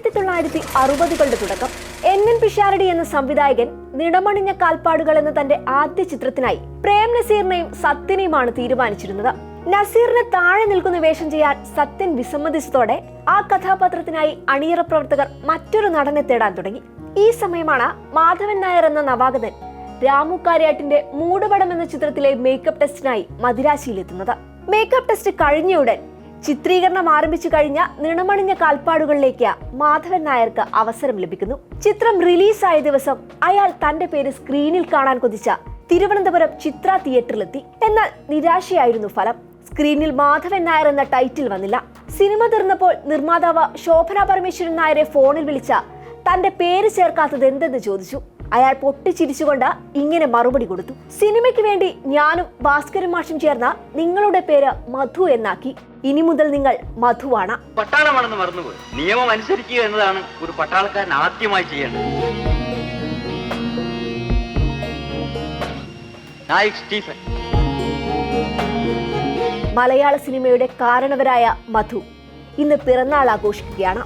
ആയിരത്തി തൊള്ളായിരത്തി അറുപതുകളുടെ തുടക്കം. എൻ എൻ പിഷാരടി എന്ന സംവിധായകൻ നിടമണിഞ്ഞ കാൽപ്പാടുകൾ എന്ന തന്റെ ആദ്യ ചിത്രത്തിനായി പ്രേം നസീറിനെയും സത്യനെയുമാണ് തീരുമാനിച്ചിരുന്നത്. നസീറിന് താഴെ നിൽക്കുന്ന വേഷം ചെയ്യാൻ സത്യൻ വിസമ്മതിച്ചതോടെ ആ കഥാപാത്രത്തിനായി അണിയറ പ്രവർത്തകർ മറ്റൊരു നടനെ തേടാൻ തുടങ്ങി. ഈ സമയമാണ് മാധവൻ നായർ എന്ന നവാഗതൻ രാമു കാര്യാട്ടിന്റെ മൂടുപടം എന്ന ചിത്രത്തിലെ മേക്കപ്പ് ടെസ്റ്റിനായി മദിരാശിയിലെത്തുന്നത് മേക്കപ്പ് ടെസ്റ്റ് കഴിഞ്ഞയുടൻ ചിത്രീകരണം ആരംഭിച്ചു കഴിഞ്ഞ നിണമണിഞ്ഞ കാൽപ്പാടുകളിലേക്ക് മാധവൻ നായർക്ക് അവസരം ലഭിക്കുന്നു. ചിത്രം റിലീസായ ദിവസം അയാൾ തന്റെ പേര് സ്ക്രീനിൽ കാണാൻ കൊതിച്ച തിരുവനന്തപുരം ചിത്ര തിയേറ്ററിലെത്തി. എന്നാൽ നിരാശയായിരുന്നു ഫലം. സ്ക്രീനിൽ മാധവൻ നായർ എന്ന ടൈറ്റിൽ വന്നില്ല. സിനിമ തീർന്നപ്പോൾ നിർമ്മാതാവ് ശോഭന പരമേശ്വരൻ നായരെ ഫോണിൽ വിളിച്ച തന്റെ പേര് ചേർക്കാത്തത് എന്തെന്ന് ചോദിച്ചു. അയാൾ പൊട്ടിച്ചിരിച്ചുകൊണ്ട് ഇങ്ങനെ മറുപടി കൊടുത്തു. സിനിമയ്ക്ക് വേണ്ടി ഞാനും ഭാസ്കരൻ മാഷും ചേർന്ന നിങ്ങളുടെ പേര് മധു എന്നാക്കി. ഇനി മുതൽ നിങ്ങൾ മധുവാണ്. പട്ടാളമാണെന്ന് മറന്നുപോയി. നിയമം അനുസരിക്കുക എന്നതാണ് ഒരു പട്ടാളക്കാരൻ ആദ്യമായി ചെയ്യേണ്ടത്. നായിക് സ്റ്റീഫൻ. മലയാള സിനിമയുടെ കാരണവരായ മധു ഇന്ന് പിറന്നാൾ ആഘോഷിക്കുകയാണ്.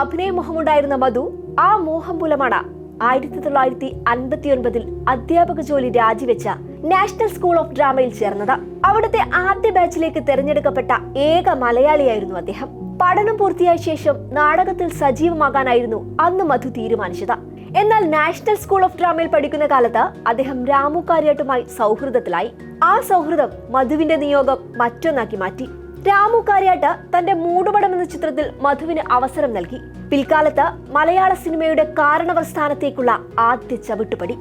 അഭിനയ മോഹമുണ്ടായിരുന്ന മധു ആ മോഹം മൂലമാണ് ആയിരത്തി തൊള്ളായിരത്തി അൻപത്തി ഒൻപതിൽ അധ്യാപക ജോലി രാജിവെച്ച നാഷണൽ സ്കൂൾ ഓഫ് ഡ്രാമയിൽ ചേർന്നത്. അവിടുത്തെ ആദ്യ ബാച്ചിലേക്ക് തെരഞ്ഞെടുക്കപ്പെട്ട ഏക മലയാളിയായിരുന്നു അദ്ദേഹം. പഠനം പൂർത്തിയായ ശേഷം നാടകത്തിൽ സജീവമാകാനായിരുന്നു അന്ന് മധു തീരുമാനിച്ചത്. എന്നാൽ നാഷണൽ സ്കൂൾ ഓഫ് ഡ്രാമയിൽ പഠിക്കുന്ന കാലത്ത് അദ്ദേഹം രാമു കാര്യാട്ടുമായി സൗഹൃദത്തിലായി. ആ സൗഹൃദം മധുവിന്റെ നിയോഗം മറ്റൊന്നാക്കി മാറ്റി. രാമു കാര്യാട്ട് തന്റെ മൂടുപടം എന്ന ചിത്രത്തിൽ മധുവിന് അവസരം നൽകി. പിൽക്കാലത്ത് മലയാള സിനിമയുടെ കാരണവർ സ്ഥാനത്തേക്കുള്ള ആദ്യ ചവിട്ടുപടി.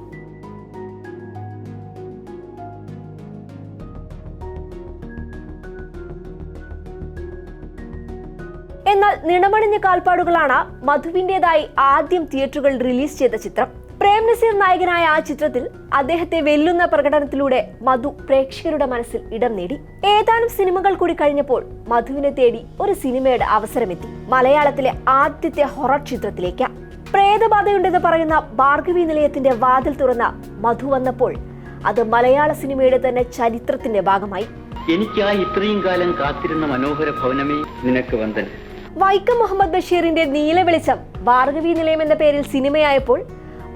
എന്നാൽ നിണമണിഞ്ഞ കാൽപ്പാടുകളാണ് മധുവിന്റേതായി ആദ്യം തിയേറ്ററുകൾ റിലീസ് ചെയ്ത ചിത്രം. പ്രേം നസീർ നായകനായ ആ ചിത്രത്തിൽ അദ്ദേഹത്തെ വെല്ലുന്ന പ്രകടനത്തിലൂടെ മധു പ്രേക്ഷകരുടെ മനസ്സിൽ ഇടം നേടി. ഏതാനും സിനിമകൾ കൂടി കഴിഞ്ഞപ്പോൾ മധുവിനെ തേടി ഒരു സിനിമയുടെ അവസരമെത്തി. മലയാളത്തിലെ ആദ്യത്തെ ഹൊറർ ചിത്രത്തിലേക്ക്. പ്രേതബാധയുണ്ടെന്ന് പറയുന്ന ഭാർഗവി നിലയത്തിന്റെ വാതിൽ തുറന്ന മധു വന്നപ്പോൾ അത് മലയാള സിനിമയുടെ തന്നെ ചരിത്രത്തിന്റെ ഭാഗമായി. എനിക്കായി ഇത്രയും കാലം കാത്തിരുന്ന മനോഹര ഭവനമേ നിനക്ക് വന്ദനം വൈക്കം മുഹമ്മദ് ബഷീറിന്റെ നീല വെളിച്ചം ഭാർഗവി നിലയം എന്ന പേരിൽ സിനിമയായപ്പോൾ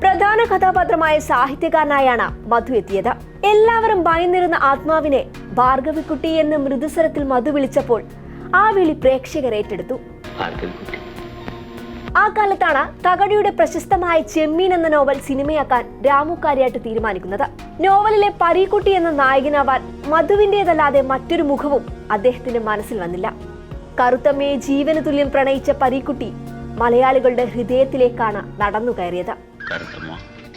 പ്രധാന കഥാപാത്രമായ സാഹിത്യകാരനായാണ് മധു എത്തിയത്. എല്ലാവരും ഭയന്നിരുന്ന ആത്മാവിനെ ഭാർഗവിക്കുട്ടി എന്ന് മൃദുസ്വരത്തിൽ മധു വിളിച്ചപ്പോൾ ആ വിളി പ്രേക്ഷകർ ഏറ്റെടുത്തു. ആ കാലത്താണ് തകഴിയുടെ പ്രശസ്തമായ ചെമ്മീൻ എന്ന നോവൽ സിനിമയാക്കാൻ രാമു കാര്യാട്ട് തീരുമാനിക്കുന്നത്. നോവലിലെ പരീക്കുട്ടി എന്ന നായകനാവാൻ മധുവിന്റേതല്ലാതെ മറ്റൊരു മുഖവും അദ്ദേഹത്തിന്റെ മനസ്സിൽ വന്നില്ല. കറുത്തമ്മയെ ജീവന് തുല്യം പ്രണയിച്ച പരീക്കുട്ടി മലയാളികളുടെ ഹൃദയത്തിലേക്കാണ് നടന്നു കയറിയത് കറുത്തമ്മ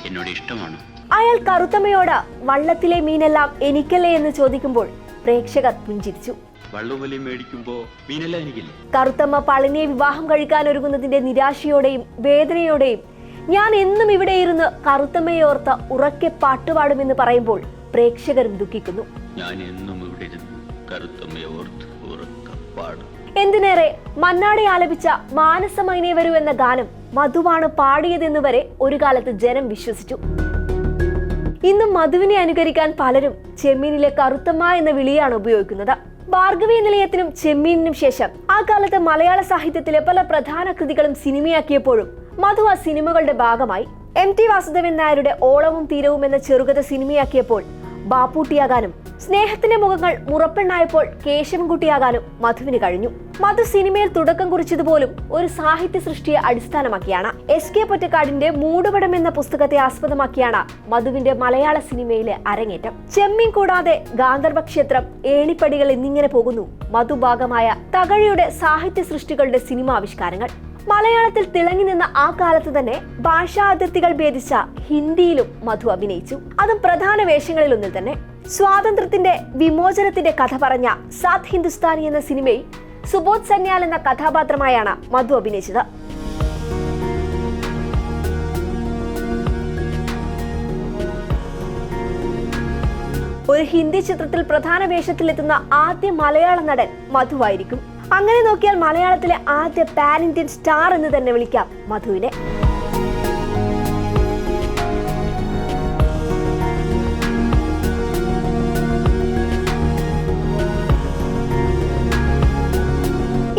എന്നോട് ഇഷ്ടമാണ്? അയാൾ കറുത്തമ്മയോട് വള്ളത്തിലെ മീനെല്ലാം എനിക്കല്ലേ എന്ന് ചോദിക്കുമ്പോൾ പ്രേക്ഷകർ പുഞ്ചിരിച്ചു. വള്ളുവലി മേടിക്കുമ്പോ മീനെല്ലാം എനിക്കില്ലേ? കറുത്തമ്മ പളനിയെ വിവാഹം കഴിക്കാൻ ഒരുങ്ങുന്നതിന്റെ നിരാശയോടെയും വേദനയോടെയും ഞാൻ എന്നും ഇവിടെ ഇരുന്ന് കറുത്തമ്മയെ ഓർത്ത് ഉറക്കെ പാട്ടുപാടുമെന്ന് പറയുമ്പോൾ പ്രേക്ഷകരും ദുഃഖിക്കുന്നു. ഞാൻ എന്നും ഇവിടെ ഇരുന്ന് കറുത്തമ്മയെ ഓർത്ത് ഉറക്കപ്പാടും എന്തിനേറെ മന്നാടെ ആലപിച്ച മാനസമൈനെ വരൂ എന്ന ഗാനം മധുവാണ് പാടിയതെന്ന് വരെ ഒരു കാലത്ത് ജനം വിശ്വസിച്ചു. ഇന്നും മധുവിനെ അനുകരിക്കാൻ പലരും ചെമ്മീനിലെ കറുത്തമ്മ എന്ന വിളിയാണ് ഉപയോഗിക്കുന്നത്. ഭാർഗവി നിലയത്തിനും ചെമ്മീനിനും ശേഷം ആ കാലത്ത് മലയാള സാഹിത്യത്തിലെ പല പ്രധാന കൃതികളും സിനിമയാക്കിയപ്പോഴും മധു ആ സിനിമകളുടെ ഭാഗമായി. എം ടി വാസുദേവൻ നായരുടെ ഓളവും തീരവും എന്ന ചെറുകഥ സിനിമയാക്കിയപ്പോൾ ബാപ്പൂട്ടിയാകാനും സ്നേഹത്തിന്റെ മുഖങ്ങൾ മുറപ്പെണ്ണായപ്പോൾ കേശവൻകുട്ടിയാകാനും മധുവിന് കഴിഞ്ഞു. മധു സിനിമയിൽ തുടക്കം കുറിച്ചതുപോലും ഒരു സാഹിത്യ സൃഷ്ടിയെ അടിസ്ഥാനമാക്കിയാണ്. എസ് കെ പൊറ്റക്കാടിന്റെ മൂടുപടം എന്ന പുസ്തകത്തെ ആസ്പദമാക്കിയാണ് മധുവിന്റെ മലയാള സിനിമയിലെ അരങ്ങേറ്റം. ചെമ്മീൻ കൂടാതെ ഗാന്ധർവ ക്ഷേത്രം ഏണിപ്പടികൾ എന്നിങ്ങനെ പോകുന്നു മധുഭാഗമായ തകഴിയുടെ സാഹിത്യ സൃഷ്ടികളുടെ സിനിമാവിഷ്കാരങ്ങൾ. മലയാളത്തിൽ തിളങ്ങി നിന്ന ആ കാലത്ത് തന്നെ ഭാഷാ അതിർത്തികൾ ഭേദിച്ച ഹിന്ദിയിലും മധു അഭിനയിച്ചു. അതും പ്രധാന വേഷങ്ങളിലൊന്നിൽ തന്നെ. സ്വാതന്ത്ര്യത്തിന്റെ വിമോചനത്തിന്റെ കഥ പറഞ്ഞ സാത് ഹിന്ദുസ്ഥാനി എന്ന സിനിമയിൽ സുബോധ് സന്യാൽ എന്ന കഥാപാത്രമായാണ് മധു അഭിനയിച്ചത്. ഒരു ഹിന്ദി ചിത്രത്തിൽ പ്രധാന വേഷത്തിലെത്തുന്ന ആദ്യ മലയാള നടൻ മധുവായിരിക്കും അങ്ങനെ നോക്കിയാൽ മലയാളത്തിലെ ആദ്യ പാൻ ഇന്ത്യൻ സ്റ്റാർ എന്ന് തന്നെ വിളിക്കാം മധുവിനെ.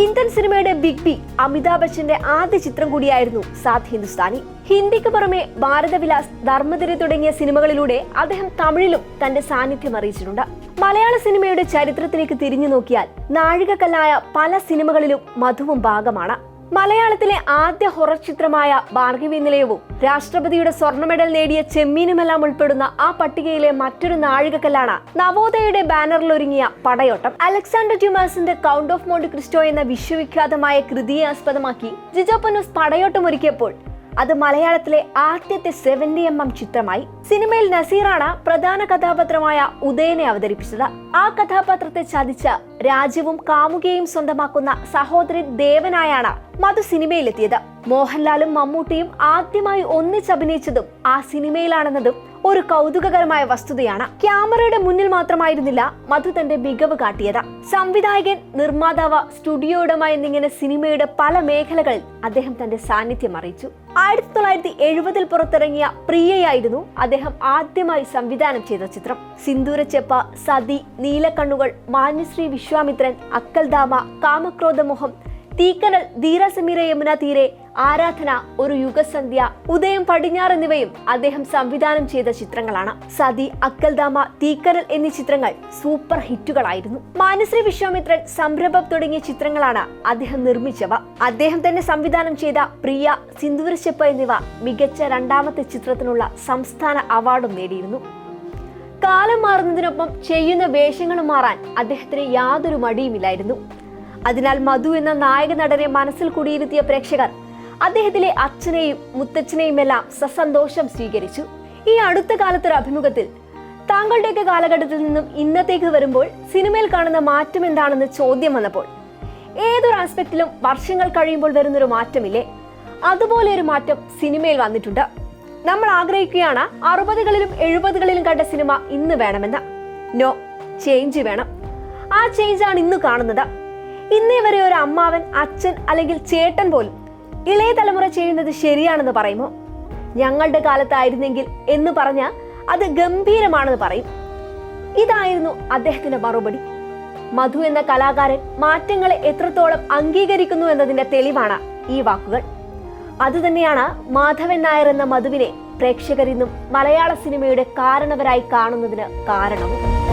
ഇന്ത്യൻ സിനിമയുടെ ബിഗ് ബി അമിതാഭ് ബച്ചന്റെ ആദ്യ ചിത്രം കൂടിയായിരുന്നു സാത് ഹിന്ദുസ്ഥാനി. ഹിന്ദിക്ക് പുറമെ ഭാരതവിലാസ് ധർമ്മതിരി തുടങ്ങിയ സിനിമകളിലൂടെ അദ്ദേഹം തമിഴിലും തന്റെ സാന്നിധ്യം അറിയിച്ചിട്ടുണ്ട്. മലയാള സിനിമയുടെ ചരിത്രത്തിലേക്ക് തിരിഞ്ഞു നോക്കിയാൽ നാഴികക്കല്ലായ പല സിനിമകളിലും മധുവും ഭാഗമാണ്. മലയാളത്തിലെ ആദ്യ ഹൊറർ ചിത്രമായ ഭാർഗവി നിലയവും രാഷ്ട്രപതിയുടെ സ്വർണ മെഡൽ നേടിയ ചെമ്മീനുമെല്ലാം ഉൾപ്പെടുന്ന ആ പട്ടികയിലെ മറ്റൊരു നാഴികക്കല്ലാണ് നവോദയയുടെ ബാനറിൽ ഒരുങ്ങിയ പടയോട്ടം. അലക്സാണ്ടർ ഡ്യൂമാസിന്റെ കൗണ്ട് ഓഫ് മോണ്ട് ക്രിസ്റ്റോ എന്ന വിശ്വവിഖ്യാതമായ കൃതിയെ ആസ്പദമാക്കി ജിജോ പടയോട്ടം ഒരുക്കിയപ്പോൾ അത് മലയാളത്തിലെ ആദ്യത്തെ സെവന്റി എം എം ചിത്രമായി സിനിമയിൽ നസീറാണ് പ്രധാന കഥാപാത്രമായ ഉദയനെ അവതരിപ്പിച്ചത്. ആ കഥാപാത്രത്തെ ചതിച്ച രാജ്യവും കാമുകയും സ്വന്തമാക്കുന്ന സഹോദരൻ ദേവനായാണ് മധു സിനിമയിലെത്തിയത്. മോഹൻലാലും മമ്മൂട്ടിയും ആദ്യമായി ഒന്നിച്ചഭിനയിച്ചതും ആ സിനിമയിലാണെന്നതും ഒരു കൗതുകകരമായ വസ്തുതയാണ്. ക്യാമറയുടെ മുന്നിൽ മാത്രമായിരുന്നില്ല മധു തന്റെ മികവ് കാട്ടിയത്. സംവിധായകൻ നിർമ്മാതാവ് സ്റ്റുഡിയോ ഉടമ എന്നിങ്ങനെ സിനിമയുടെ പല മേഖലകളിൽ അദ്ദേഹം തന്റെ സാന്നിധ്യം അറിയിച്ചു. ആയിരത്തി തൊള്ളായിരത്തി എഴുപതിൽ പുറത്തിറങ്ങിയ പ്രിയയായിരുന്നു അദ്ദേഹം ആദ്യമായി സംവിധാനം ചെയ്ത ചിത്രം. സിന്ദൂരച്ചെപ്പ സതി നീലക്കണ്ണുകൾ മാന്യശ്രീ വിശ്വാമിത്രൻ അക്കൽദാമ കാമക്രോധമോഹം തീക്കനൽ ധീരസമീര യമുന തീരെ ആരാധന ഒരു യുഗസന്ധ്യ ഉദയം പടിഞ്ഞാറ് എന്നിവയും അദ്ദേഹം സംവിധാനം ചെയ്ത ചിത്രങ്ങളാണ്. സതി അക്കൽദാമ തീക്കരൽ എന്നീ ചിത്രങ്ങൾ സൂപ്പർ ഹിറ്റുകളായിരുന്നു. മാനശ്രീ വിശ്വാമിത്രൻ സംരംഭം തുടങ്ങിയ ചിത്രങ്ങളാണ് അദ്ദേഹം നിർമ്മിച്ചവ. അദ്ദേഹം തന്നെ സംവിധാനം ചെയ്ത പ്രിയ സിന്ദൂരശെപ്പ് എന്നിവ മികച്ച രണ്ടാമത്തെ ചിത്രത്തിനുള്ള സംസ്ഥാന അവാർഡും നേടിയിരുന്നു. കാലം മാറുന്നതിനൊപ്പം ചെയ്യുന്ന വേഷങ്ങളും മാറാൻ അദ്ദേഹത്തിന് യാതൊരു മടിയുമില്ലായിരുന്നു. അതിനാൽ മധു എന്ന നായക നടനെ മനസ്സിൽ കുടിയിരുത്തിയ പ്രേക്ഷകർ അദ്ദേഹത്തിലെ അച്ഛനെയും മുത്തച്ഛനെയും എല്ലാം സസന്തോഷം സ്വീകരിച്ചു. ഈ അടുത്ത കാലത്തൊരു അഭിമുഖത്തിൽ താങ്കളുടെയൊക്കെ കാലഘട്ടത്തിൽ നിന്നും ഇന്നത്തേക്ക് വരുമ്പോൾ സിനിമയിൽ കാണുന്ന മാറ്റം എന്താണെന്ന് ചോദ്യം വന്നപ്പോൾ ഏതൊരു ആസ്പെക്റ്റിലും വർഷങ്ങൾ കഴിയുമ്പോൾ വരുന്നൊരു മാറ്റമില്ലേ? അതുപോലെ ഒരു മാറ്റം സിനിമയിൽ വന്നിട്ടുണ്ട്. നമ്മൾ ആഗ്രഹിക്കുകയാണ് അറുപതുകളിലും എഴുപതുകളിലും കണ്ട സിനിമ ഇന്ന് വേണമെന്ന്. നോ ചേഞ്ച് വേണം. ആ ചേഞ്ച് ആണ് ഇന്ന് കാണുന്നത്. ഇന്നേ വരെ ഒരു അമ്മാവൻ അച്ഛൻ അല്ലെങ്കിൽ ചേട്ടൻ പോലും ഇളയ തലമുറ ചെയ്യുന്നത് ശരിയാണെന്ന് പറയുമോ? ഞങ്ങളുടെ കാലത്തായിരുന്നെങ്കിൽ എന്ന് പറഞ്ഞ അത് ഗംഭീരമാണെന്ന് പറയും. ഇതായിരുന്നു അദ്ദേഹത്തിന്റെ മറുപടി. മധു എന്ന കലാകാരൻ മാറ്റങ്ങളെ എത്രത്തോളം അംഗീകരിക്കുന്നു എന്നതിന്റെ തെളിവാണ് ഈ വാക്കുകൾ. അതുതന്നെയാണ് മാധവൻ നായർ എന്ന മധുവിനെ പ്രേക്ഷകരിന്നും മലയാള സിനിമയുടെ കാരണവരായി കാണുന്നതിന് കാരണവും.